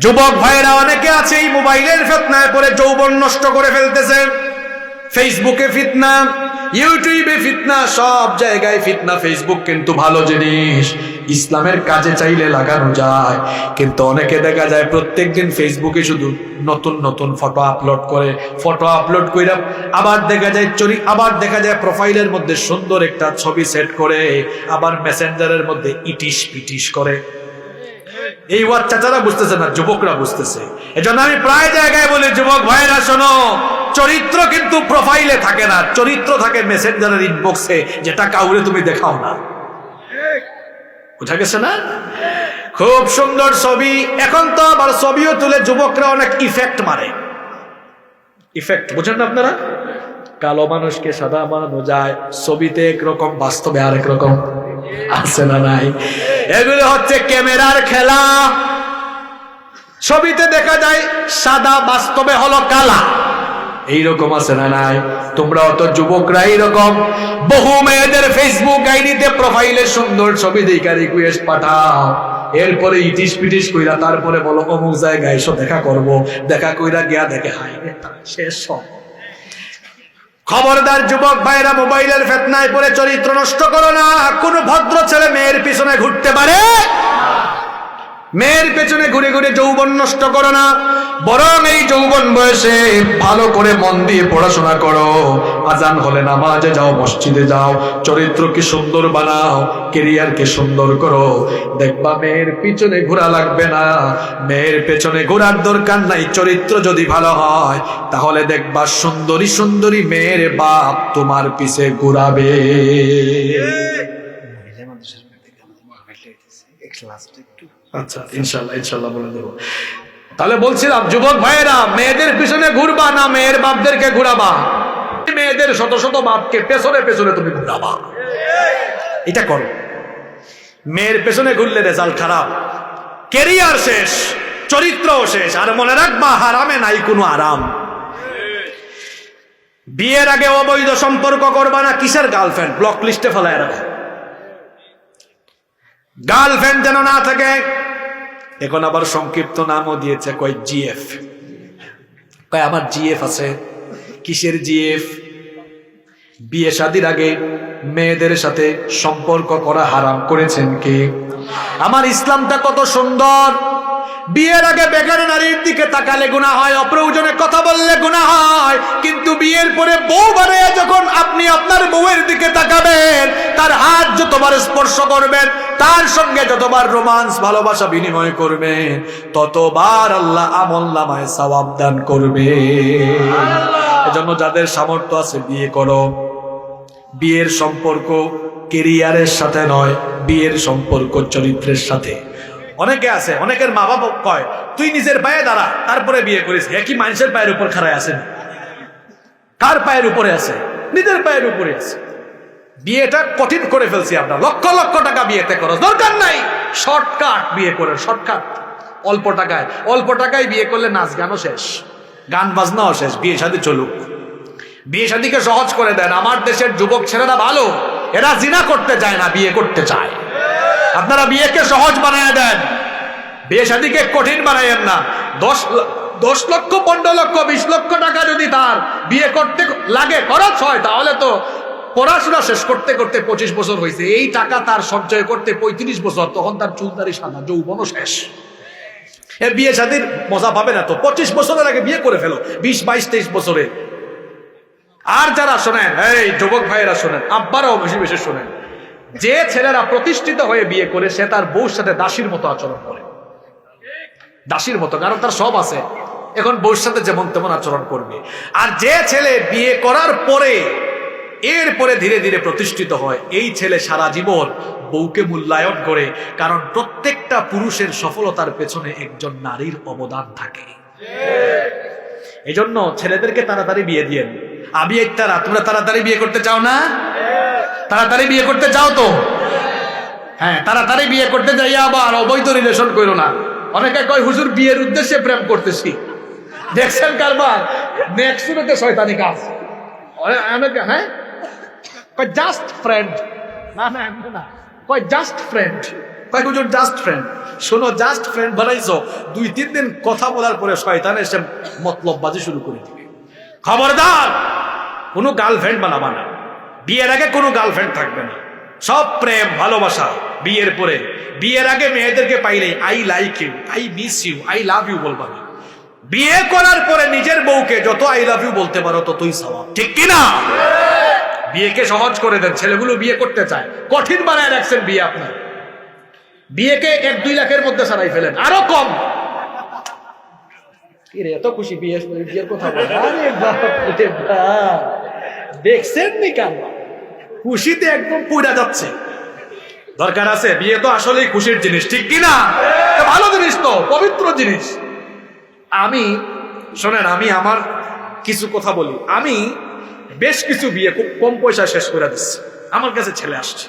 যুবক ভাইরা অনেকে আছে এই মোবাইলের ফেতনায় পরে যৌবন নষ্ট করে ফেলতেছে। ফেসবুকে ফিতনা, ইউটিউবে ফিতনা, সব জায়গায় ফিতনা। ফেসবুক কিন্তু ভালো জিনিস। ইসলামের কাজে চাইলে লাগানো যায়। কিন্তু অনেকে দেখা যায় প্রত্যেকদিন ফেসবুকে শুধু নতুন নতুন ফটো আপলোড করে, ফটো আপলোড কইরা আবার দেখা যায় চরি, আবার দেখা যায় প্রোফাইলের মধ্যে সুন্দর একটা ছবি সেট করে, আবার মেসেঞ্জারের মধ্যে ইটিস পিটিস করে। এই ওয়ার্ড চাচারা বুঝতেছে না, যুবকরা বুঝতেছে। এজন্য আমি প্রায় জায়গায় বলি, যুবক ভাইরা শোনো, চরিত্র কিন্তু প্রোফাইলে থাকে না। চরিত্র থাকে মেসেঞ্জারের ইনবক্সে যেটা কাউরে তুমি দেখাও না। বুঝা গেছে না? খুব সুন্দর ছবি। এখন তো আবার ছবিও তুলে যুবকরা অনেক ইফেক্ট মারে। ইফেক্ট বুঝেন না আপনারা? কালো মানুষকে সাদা বানানো যায়, ছবিতে একরকম, বাস্তবে আরেক রকম আছে না নাই? এগুলো হচ্ছে ক্যামেরার খেলা। ছবিতে দেখা যায় সাদা, বাস্তবে হলো কালা। এইরকম আছে না নাই? তোমরা অত যুবকরা এইরকম বহু মেয়েদের ফেসবুক আইডিতে প্রোফাইলে সুন্দর ছবি দেখা রিকোয়েস্ট পাঠাও। এরপরে ইটিস পিটিস কইরা তারপরে বলো, অমুক জায়গায় এসো, দেখা করব। দেখা কইরা গিয়া দেখে হাই শেষ সব। খবরদার যুবক ভাইরা মোবাইলের ফেতনায় পড়ে চরিত্র নষ্ট করো না। কোন ভদ্র ছেলে মেয়ের পিছনে ঘুরতে পারে? মেয়ের পেছনে ঘুরে ঘুরে যৌবন নষ্ট করো না। বরং এই যৌবন বয়সে ভালো করে মন দিয়ে পড়াশোনা করো। আজান হলে নামাজে যাও, মসজিদে যাও, চরিত্রকে সুন্দর বানাও, কেরিয়ারকে সুন্দর করো। দেখবা মেয়ের পিছনে ঘোরা লাগবে না। মেয়ের পেছনে ঘোরার দরকার নাই, চরিত্র যদি ভালো হয়, তাহলে দেখবা সুন্দরী সুন্দরী মেয়ের বাপ তোমার পিছে ঘুরাবে। আচ্ছা ইনশাল্লাহ ইনশাল্লাহ বলে দেবো। তাহলে বলছিলাম যুবক ভাইয়েরা, মেয়েদের পিছনে ঘুরবা না মেয়ের বাপদেরকে ঘুরাবা? মেয়েদের শত শত বাপকে পেছনে পেছনে তুমি ঘুরাবা। এটা করো। মেয়ের পেছনে ঘুরলে রেজাল্ট খারাপ। কেরিয়ার শেষ চরিত্র শেষ, আর মনে রাখবা, হারামে নাই কোনো আরাম। বিয়ের আগে অবৈধ সম্পর্ক করবা না, কিসের গার্লফ্রেন্ড ব্লক লিস্টে ফেলায় রাখো। গার্লফ্রেন্ড যেন না থাকে। এখন আবার সংক্ষিপ্ত নামও দিয়েছে, কয় জিএফ। কয় আমার জিএফ আছে। কিসের জিএফ? বিয়ে শাদির আগে মেয়েদের সাথে সম্পর্ক করা হারাম করেছেন কে? আমার ইসলামটা কত সুন্দর। বিয়ের আগে বেকার নারীর দিকে তাকালে গুণা হয়, অপ্রয়োজনে কথা বললে গুণা হয়। কিন্তু বিয়ের পরে বউ বানায় যখন আপনি আপনার বউয়ের দিকে হাত যতবার স্পর্শ করবেন, তার সঙ্গে যতবার রোমান্স, ভালোবাসা বিনিময় করবেন, ততবার আল্লাহ আমল নামায় সওয়াব দান করবে এজন্য যাদের সামর্থ্য আছে, বিয়ে করো। বিয়ের সম্পর্ক কেরিয়ারের সাথে নয়, বিয়ের সম্পর্ক চরিত্রের সাথে। অনেকে আছে, অনেকের মা বাবা কয়, তুই নিজের পায়ে দাঁড়া, তারপরে বিয়ে করিস। একই মানুষের পায়ের উপর খাড়ায় আছেন কার পায়ের উপরে আছে? নিজের পায়ের উপরে আছে। বিয়েটা কঠিন করে ফেলছি আমরা। লক্ষ লক্ষ টাকা বিয়েতে করো দরকার নাই। শর্টকাট বিয়ে করে, শর্টকাট। অল্প টাকায়। অল্প টাকায় বিয়ে করলে নাচ গানও শেষ। গান বাজনাও শেষ। বিয়ে শাদী চলুক। বিয়ে শাদীকে সহজ করে দেন। আমার দেশের যুবক ছেলেরা ভালো। এরা জিনা করতে চায় না, বিয়ে করতে চায়। আপনারা বিয়েকে সহজ বানায় দেন। বিয়ে শাদীকে কঠিন বানাইয়েন না। দশ দশ লক্ষ, পনেরো লক্ষ, বিশ লক্ষ টাকা যদি তার বিয়ে করতে লাগে, খরচ হয়, তাহলে তো পড়াশোনা শেষ করতে করতে পঁচিশ বছর হয়েছে। এই টাকা তার সঞ্চয় করতে পঁয়ত্রিশ বছর, তখন তার চুলদারি সাদা, যৌবনও শেষ। এ বিয়ে শাদীর মজা পাবে না তো? পঁচিশ বছরের আগে বিয়ে করে ফেলো, বিশ, বাইশ, তেইশ বছরে। আর যারা শোনেন, এই যুবক ভাইয়েরা শোনেন, আব্বারাও বেশি বেশি শোনেন, যে ছেলেরা প্রতিষ্ঠিত হয়ে বিয়ে করে, সে তার বউর সাথে দাসীর মতো আচরণ করে। দাসীর মতো, কারণ তার সব আছে। এখন বউর সাথে যেমন তেমন আচরণ করবে। আর যে ছেলে বিয়ে করার পরে এরপরে ধীরে ধীরে প্রতিষ্ঠিত হয়। এই ছেলে সারা জীবন বউকে মূল্যায়ন করে, কারণ প্রত্যেকটা পুরুষের সফলতার পেছনে একজন নারীর অবদান থাকে। এই জন্য ছেলেদেরকে তাড়াতাড়ি বিয়ে দিয়েন আমি তারা তোমরা তাড়াতাড়ি বিয়ে করতে চাও না? তাড়াতাড়ি বিয়ে করতে চাও তো? হ্যাঁ তাড়াতাড়ি বিয়ে করতে যাই আবার অবৈধ রিলেশন করো না। অনেকে কয়, হুজুর, বিয়ের উদ্দেশ্যে প্রেম করতেছি। দেখছেন কারবার? নেক্সট শয়তানি কাজ। অনেকে হ্যাঁ? কয় জাস্ট ফ্রেন্ড না না এমনি না। কয় জাস্ট ফ্রেন্ড কয় হুজুর জাস্ট ফ্রেন্ড শোনো জাস্ট ফ্রেন্ড বানাইছো দুই তিন দিন কথা বলার পরে শয়তান এসে মতলব বাজি শুরু করে দিবে। খবরদার কোনো গার্লফ্রেন্ড বানাবা না। বিয়ের আগে কোনো গার্লফ্রেন্ড থাকবে না। সব প্রেম ভালোবাসা বিয়ের পরে। বিয়ের আগে মেয়েদেরকে পাইলে I like you I miss you I love you বলবা না। বিয়ে করার পরে নিজের বউকে যত আই লাভ ইউ বলতে পারো ততই সওয়াব ঠিক কি না বিয়েকে সহজ করে দেন, ছেলেগুলো বিয়ে করতে চায়। কঠিন বানায় রাখছেন বিয়ে আপনার। বিয়েকে এক দুই লাখের মধ্যে সারাই ফেলেন, আরও কম। এত খুশি বিয়ে, বিয়ের কথা। দেখছেন নি কেন? খুশিতে একদম পুরা যাচ্ছে। দরকার আছে, বিয়ে তো আসলেই খুশির জিনিস, ঠিক কি না ভালো জিনিস তো, পবিত্র জিনিস। আমি, শোনেন, আমি আমার কিছু কথা বলি। আমি বেশ কিছু বিয়ে খুব কম পয়সা শেষ করে দিচ্ছে। আমার কাছে ছেলে আসছে।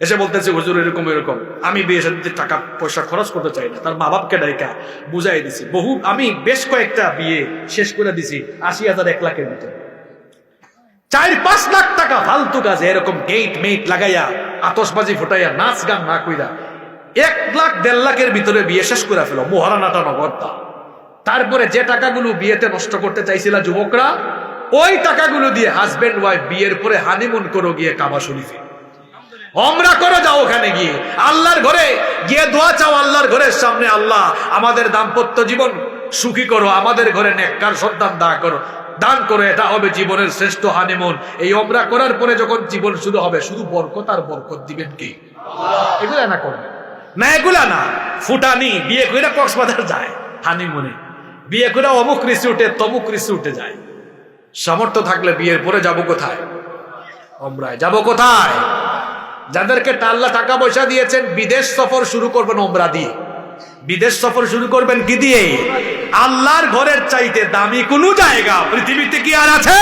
এসে বলতেছে, হুজুর, এরকম এরকম। আমি বিয়ে সাথে টাকা পয়সা খরচ করতে চাই না, তার মা বাপকে ডাইকা বুঝাই দিছি। বহু, আমি বেশ কয়েকটা বিয়ে শেষ করে দিছি, আশি হাজার এক লাখের ভিতরে। চার, পাঁচ লাখ টাকা ফালতু কাজে এরকম গেট মেট লাগাইয়া আতসবাজি ফুটাইয়া, নাচ গান না কইরা, এক লাখ, দেড় লাখের ভিতরে বিয়ে শেষ করে ফেলো। মহারানাটা নগদটা তারপরে যে টাকাগুলো বিয়েতে নষ্ট করতে চাইছিল যুবকরা ওই টাকাগুলো দিয়ে হাজবেন্ড ওয়াইফ বিয়ের পরে হানিমুন করো গিয়ে কাবা শরীফে। অমরা করে যাও ওখানে গিয়ে। আল্লাহর ঘরে গিয়ে দোয়া চাও আল্লাহর ঘরের সামনে। আল্লাহ, আমাদের দাম্পত্য জীবন সুখী করো, আমাদের ঘরে নেককার সন্তান দা করো। দান করো, এটা হবে জীবনের শ্রেষ্ঠ হানিমুন এই অমরা করার পরে যখন জীবন শুরু হবে, শুধু বরকত আর বরকত দিবেন কি? এগুলা না করবে। না, এগুলা না। ফুটানি, বিয়ে করে কক্সবাজার যায় হানিমুনে বিয়ে করে অমুক রিসুটে তমুক রিসুটে যায়। সামর্থ্য থাকলে বিয়ের পরে যাব কোথায়? অমরায় যাব কোথায়? যাদেরকে টাল্লা টাকা পয়সা দিয়েছেন, বিদেশ সফর শুরু করবেন ওমরা দিয়ে। বিদেশ সফর শুরু করবেন কি দিয়ে? আল্লাহর ঘরের চাইতে দামি কোনো জায়গা পৃথিবীতে কি আর আছে?